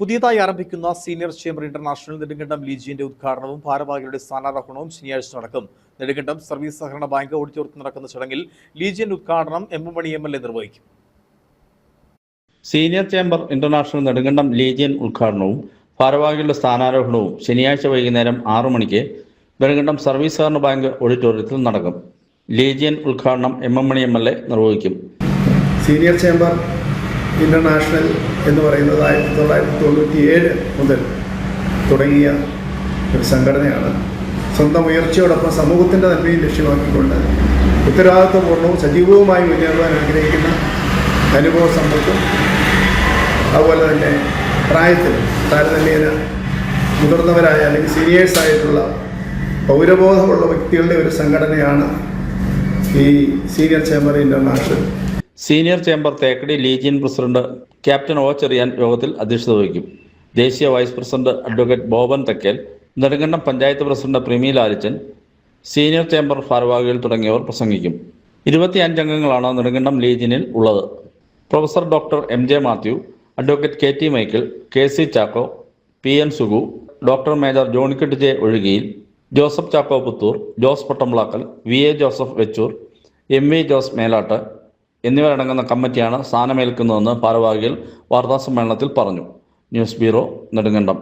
പുതിയതായി ആരംഭിക്കുന്ന senior chamber international Nedumkandam ലീജിയന്റെ ഉദ്ഘാടനവും ഭാരവാഹികളുടെ സ്ഥാനാരോഹണവും ശനിയാഴ്ച നടക്കും. നെടുങ്കണ്ടം സർവീസ് സഹകരണ ബാങ്ക് ഓഡിറ്റോറിയത്തിൽ നടക്കുന്ന ചടങ്ങിൽ ലീജിയൻ ഉദ്ഘാടനം M M Mani M L A നിർവഹിക്കും. Senior chamber international Nedumkandam legion ഉദ്ഘാടനവും ഭാരവാഹികളുടെ സ്ഥാനാരോഹണവും ശനിയാഴ്ച വൈകുന്നേരം ആറു മണിക്ക് നെടുങ്കണ്ടം സർവീസ് സഹകരണ ബാങ്ക് ഓഡിറ്റോറിയത്തിൽ നടക്കും. ലീജിയൻ ഉദ്ഘാടനം M M Mani M L A നിർവഹിക്കും. സീനിയർ ചേംബർ ഇന്റർനാഷണൽ എന്ന് പറയുന്നത് ആയിരത്തി തൊള്ളായിരത്തി തൊണ്ണൂറ്റി ഏഴ് മുതൽ തുടങ്ങിയ ഒരു സംഘടനയാണ്. സ്വന്തം ഉയർച്ചയോടൊപ്പം സമൂഹത്തിന്റെ നന്മയും ലക്ഷ്യമാക്കിക്കൊണ്ട് ഉത്തരവാദിത്വപൂർണവും സജീവവുമായി മുന്നേറുവാൻ ആഗ്രഹിക്കുന്ന അനുഭവ സമ്പത്തും അതുപോലെ തന്നെ പ്രായത്തിൽ താരതമ്യേന മുതിർന്നവരായ അല്ലെങ്കിൽ സീനിയേഴ്സ് ആയിട്ടുള്ള പൗരബോധമുള്ള വ്യക്തികളുടെ ഒരു സംഘടനയാണ് ഈ senior chamber international senior chamber Thekkady legion president captain O Cherian യോഗത്തിൽ അധ്യക്ഷത വഹിക്കും. ദേശീയ vice president advocate Boban Thakkel Nedumkandam panchayat president Primi Lalichan senior chamber ഭാരവാഹികൾ തുടങ്ങിയവർ പ്രസംഗിക്കും. ഇരുപത്തിയഞ്ച് അംഗങ്ങളാണ് നെടുങ്കണ്ടം ലീജിയനിൽ ഉള്ളത്. Professor doctor M J Mathew advocate K T Michael K C Chacko P N Sugu doctor major Johnikkett J Ozhukiyil Joseph Chacko Puthur Jose Pottamplackal V A Joseph Vechoor M V Jose Melattu എന്നിവരടങ്ങുന്ന കമ്മിറ്റിയാണ് സ്ഥാനമേൽക്കുന്നതെന്ന് ഭാരവാഹികൾ വാർത്താസമ്മേളനത്തിൽ പറഞ്ഞു. News bureau Nedumkandam.